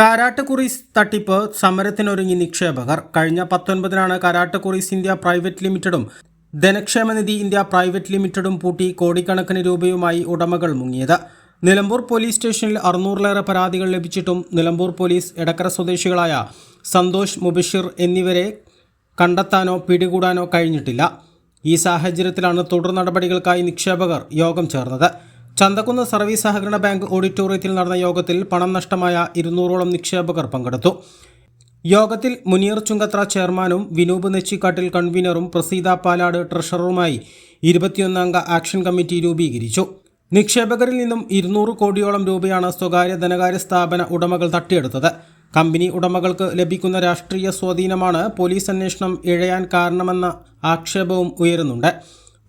കാരാട്ട് കുറീസ് തട്ടിപ്പ് സമരത്തിനൊരുങ്ങി നിക്ഷേപകർ. കഴിഞ്ഞ പത്തൊൻപതിനാണ് കാരാട്ട് കുറീസ് ഇന്ത്യ പ്രൈവറ്റ് ലിമിറ്റഡും ധനക്ഷേമനിധി ഇന്ത്യ പ്രൈവറ്റ് ലിമിറ്റഡും പൂട്ടി കോടിക്കണക്കിന് രൂപയുമായി ഉടമകൾ മുങ്ങിയത്. നിലമ്പൂർ പോലീസ് സ്റ്റേഷനിൽ അറുന്നൂറിലേറെ പരാതികൾ ലഭിച്ചിട്ടും നിലമ്പൂർ പോലീസ് എടക്കര സ്വദേശികളായ സന്തോഷ് മുബഷിർ എന്നിവരെ കണ്ടെത്താനോ പിടികൂടാനോ കഴിഞ്ഞിട്ടില്ല. ഈ സാഹചര്യത്തിലാണ് തുടർ നടപടികൾക്കായി നിക്ഷേപകർ യോഗം ചേർന്നത്. ചന്തക്കുന്ന് സർവീസ് സഹകരണ ബാങ്ക് ഓഡിറ്റോറിയത്തിൽ നടന്ന യോഗത്തിൽ പണം നഷ്ടമായ ഇരുന്നൂറോളം നിക്ഷേപകർ പങ്കെടുത്തു. യോഗത്തിൽ മുനീർ ചുങ്കത്ര ചെയർമാനും വിനൂപ് നെച്ചിക്കാട്ടിൽ കൺവീനറും പ്രസീത പാലാട് ട്രഷററുമായി ഇരുപത്തിയൊന്നംഗ ആക്ഷൻ കമ്മിറ്റി രൂപീകരിച്ചു. നിക്ഷേപകരിൽ നിന്നും ഇരുന്നൂറ് കോടിയോളം രൂപയാണ് സ്വകാര്യ ധനകാര്യ സ്ഥാപന ഉടമകൾ തട്ടിയെടുത്തത്. കമ്പനി ഉടമകൾക്ക് ലഭിക്കുന്ന രാഷ്ട്രീയ സ്വാധീനമാണ് പോലീസ് അന്വേഷണം ഇഴയാൻ കാരണമെന്ന ആക്ഷേപവും ഉയരുന്നുണ്ട്.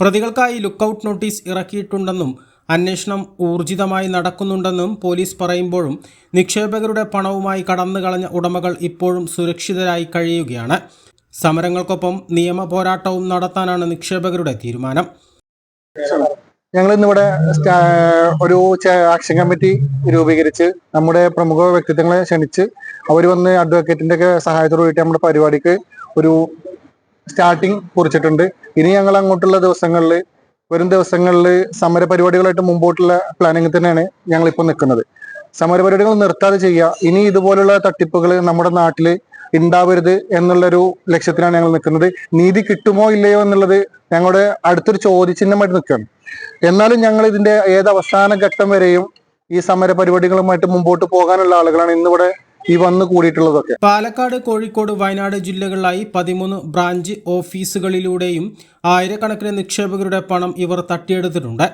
പ്രതികൾക്കായി ലുക്കൌട്ട് നോട്ടീസ് ഇറക്കിയിട്ടുണ്ടെന്നും അന്വേഷണം ഊർജിതമായി നടക്കുന്നുണ്ടെന്നും പോലീസ് പറയുമ്പോഴും നിക്ഷേപകരുടെ പണവുമായി കടന്നു കളഞ്ഞ ഉടമകൾ ഇപ്പോഴും സുരക്ഷിതരായി കഴിയുകയാണ്. സമരങ്ങൾക്കൊപ്പം നിയമ പോരാട്ടവും നടത്താനാണ് നിക്ഷേപകരുടെ തീരുമാനം. ഞങ്ങൾ ഇന്നിവിടെ ഒരു ആക്ഷൻ കമ്മിറ്റി രൂപീകരിച്ച് നമ്മുടെ പ്രമുഖ വ്യക്തിത്വങ്ങളെ ക്ഷണിച്ച് അവർ വന്ന് അഡ്വക്കേറ്റിന്റെ ഒക്കെ സഹായത്തോടു കൂടിയിട്ട് നമ്മുടെ പരിപാടിക്ക് ഒരു സ്റ്റാർട്ടിങ് കുറിച്ചിട്ടുണ്ട്. ഇനി ഞങ്ങൾ അങ്ങോട്ടുള്ള ദിവസങ്ങളിൽ വരും ദിവസങ്ങളിൽ സമര പരിപാടികളായിട്ട് മുമ്പോട്ടുള്ള പ്ലാനിങ് തന്നെയാണ് ഞങ്ങൾ ഇപ്പോൾ നിൽക്കുന്നത്. സമര പരിപാടികൾ നിർത്താതെ ചെയ്യുക. ഇനി ഇതുപോലുള്ള തട്ടിപ്പുകൾ നമ്മുടെ നാട്ടിൽ ഉണ്ടാവരുത് എന്നുള്ളൊരു ലക്ഷ്യത്തിനാണ് ഞങ്ങൾ നിൽക്കുന്നത്. നീതി കിട്ടുമോ ഇല്ലയോ എന്നുള്ളത് ഞങ്ങളുടെ അടുത്തൊരു ചോദ്യചിഹ്നമായിട്ട് നിൽക്കുകയാണ്. എന്നാലും ഞങ്ങൾ ഇതിന്റെ ഏത് അവസാന ഘട്ടം വരെയും ഈ സമര പരിപാടികളുമായിട്ട് മുമ്പോട്ട് പോകാനുള്ള ആളുകളാണ് ഇന്നിവിടെ ഈ വന്ന് കൂടിയിട്ടുള്ളതൊക്കെ. പാലക്കാട് കോഴിക്കോട് വയനാട് ജില്ലകളിലായി പതിമൂന്ന് ബ്രാഞ്ച് ഓഫീസുകളിലൂടെയും ആയിരക്കണക്കിന് നിക്ഷേപകരുടെ പണം ഇവർ തട്ടിയെടുത്തിട്ടുണ്ട്.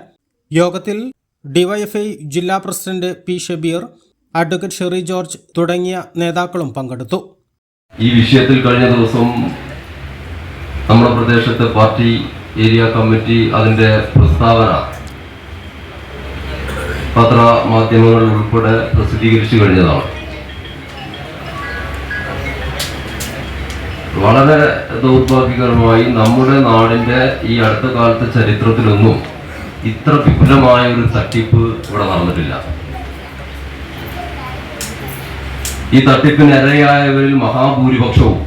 യോഗത്തിൽ ഡിവൈഎഫ്ഐ ജില്ലാ president P Shabeer advocate Sherry George തുടങ്ങിയ നേതാക്കളും പങ്കെടുത്തു. ഈ വിഷയത്തിൽ കഴിഞ്ഞ ദിവസം നമ്മുടെ പ്രദേശത്തെ പാർട്ടി ഏരിയ കമ്മിറ്റി അതിന്റെ പ്രസ്താവന പത്രമാധ്യമങ്ങൾ ഉൾപ്പെടെ പ്രസിദ്ധീകരിച്ചു കഴിഞ്ഞതാണ്. വളരെ ദൗർഭാഗ്യകരമായി നമ്മുടെ നാടിന്റെ ഈ അടുത്ത കാലത്തെ ചരിത്രത്തിലൊന്നും ഇത്ര വിപുലമായ ഒരു തട്ടിപ്പ് ഇവിടെ നടന്നിട്ടില്ല. ഈ തട്ടിപ്പിനിരയായവരിൽ മഹാഭൂരിപക്ഷവും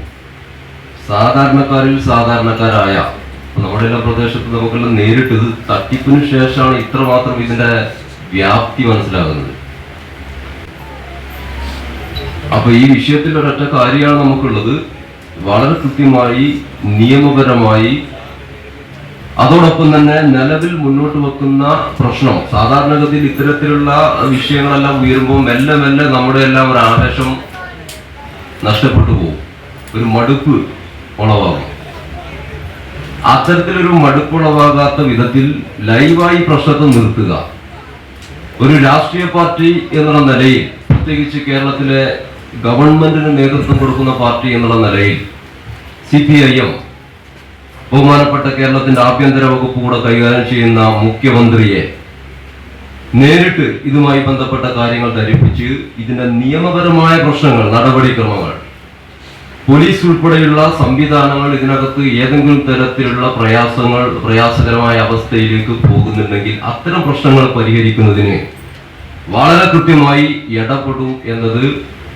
സാധാരണക്കാരിൽ സാധാരണക്കാരായ നമ്മുടെ എല്ലാ പ്രദേശത്ത് നമുക്കെല്ലാം നേരിട്ട് തട്ടിപ്പിന് ശേഷമാണ് ഇത്രമാത്രം ഇതിന്റെ വ്യാപ്തി മനസ്സിലാകുന്നത്. അപ്പൊ ഈ വിഷയത്തിൽ ഒരൊറ്റ കാര്യമാണ് നമുക്കുള്ളത്. വളരെ കൃത്യമായി നിയമപരമായി അതോടൊപ്പം തന്നെ നിലവിൽ മുന്നോട്ട് വെക്കുന്ന പ്രശ്നം. സാധാരണഗതിയിൽ ഇത്തരത്തിലുള്ള വിഷയങ്ങളെല്ലാം ഉയരുമ്പോൾ മെല്ലെ മെല്ലെ നമ്മുടെ എല്ലാം ഒരു ആവേശം നഷ്ടപ്പെട്ടു പോകും. ഒരു മടുപ്പ് ഉളവാകും. അത്തരത്തിലൊരു മടുപ്പുളവാകാത്ത വിധത്തിൽ ലൈവായി പ്രശ്നത്തെ നിർത്തുക. ഒരു രാഷ്ട്രീയ പാർട്ടി എന്നുള്ള നിലയിൽ പ്രത്യേകിച്ച് കേരളത്തിലെ ഗവൺമെന്റിന് നേതൃത്വം കൊടുക്കുന്ന പാർട്ടി എന്നുള്ള നിലയിൽ സി പി ഐ എം ബഹുമാനപ്പെട്ട കേരളത്തിന്റെ ആഭ്യന്തര വകുപ്പ് കൂടെ കൈകാര്യം ചെയ്യുന്ന മുഖ്യമന്ത്രിയെ നേരിട്ട് ഇതുമായി ബന്ധപ്പെട്ട കാര്യങ്ങൾ ധരിപ്പിച്ച് ഇതിന്റെ നിയമപരമായ പ്രശ്നങ്ങൾ നടപടിക്രമങ്ങൾ പോലീസ് ഉൾപ്പെടെയുള്ള സംവിധാനങ്ങൾ ഇതിനകത്ത് ഏതെങ്കിലും തരത്തിലുള്ള പ്രയാസങ്ങൾ പ്രയാസകരമായ അവസ്ഥയിലേക്ക് പോകുന്നുണ്ടെങ്കിൽ അത്തരം പ്രശ്നങ്ങൾ പരിഹരിക്കുന്നതിന് വളരെ കൃത്യമായി ഇടപെടും എന്നത്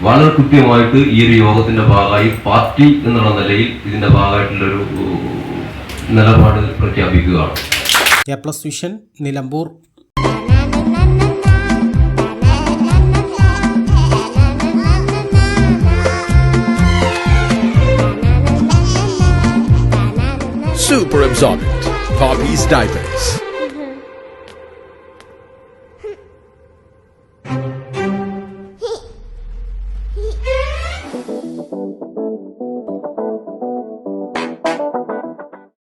വളരെ കൃത്യമായിട്ട് ഈ ഒരു യോഗത്തിന്റെ ഭാഗമായി പാർട്ടി എന്നുള്ള നിലയിൽ ഇതിന്റെ ഭാഗമായിട്ടുള്ളൊരു ഒരു നിലപാട് പ്രഖ്യാപിക്കുകയാണ് A plus vision Nilambur Super Absorbent. Poppy's Diapers.